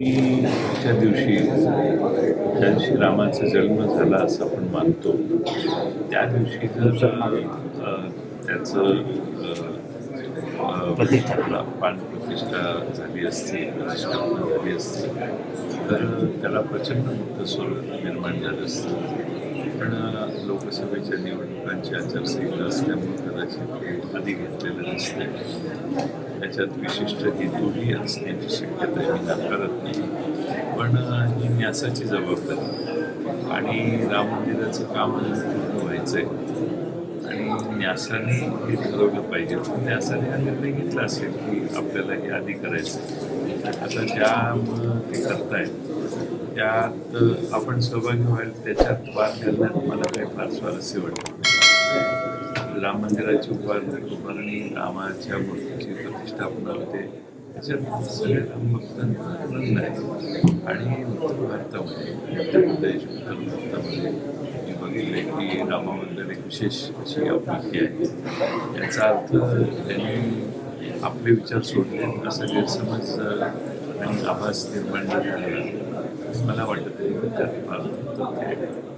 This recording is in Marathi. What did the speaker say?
च्या दिवशी ज्या दिवशी रामाचा जन्म झाला असं आपण मानतो त्या दिवशी जर त्याचं प्रतिष्ठा. प्राणप्रतिष्ठा झाली असती प्रतिष्ठापना झाली असती तर त्याला प्रचंड मोठं स्वरूप निर्माण झालं असतं पण लोकसभेच्या निवडणुकांची आचारसंहिता असल्यामुळे कदाचित ते आधी घेतलेलं नसते त्याच्यात विशिष्ट हेतूही असण्याची शक्यता मी नाकारत नाही. पण ही न्यासाची जबाबदारी. आणि राम मंदिराचं काम पूर्ण व्हायचं आहे आणि न्यासाने हे ठरवलं पाहिजे. पण न्यासाने हा निर्णय घेतला असेल की आपल्याला हे आधी करायचं आहे. आता ज्या ते करतायत त्यात आपण सहभागी व्हायला त्याच्यात वाद घालण्यात मला काही फार स्वारस्य वाटत नाही. राम मंदिराची उभारणी उभारणी रामाच्या मूर्तीची प्रतिष्ठापना होते. त्याच्यात सगळ्या राम भक्तांचा आनंद आहे. आणि उत्तर भारतामध्ये उत्तर प्रदेश उत्तर भारतामध्ये मी बघितले की रामाबद्दल एक विशेष अशी आपुलकी आहे. याचा अर्थ त्यांनी आपले विचार सोडले असा गैरसमज आणि आभास निर्माण झाला. मला वाटत. त्यात फार आहे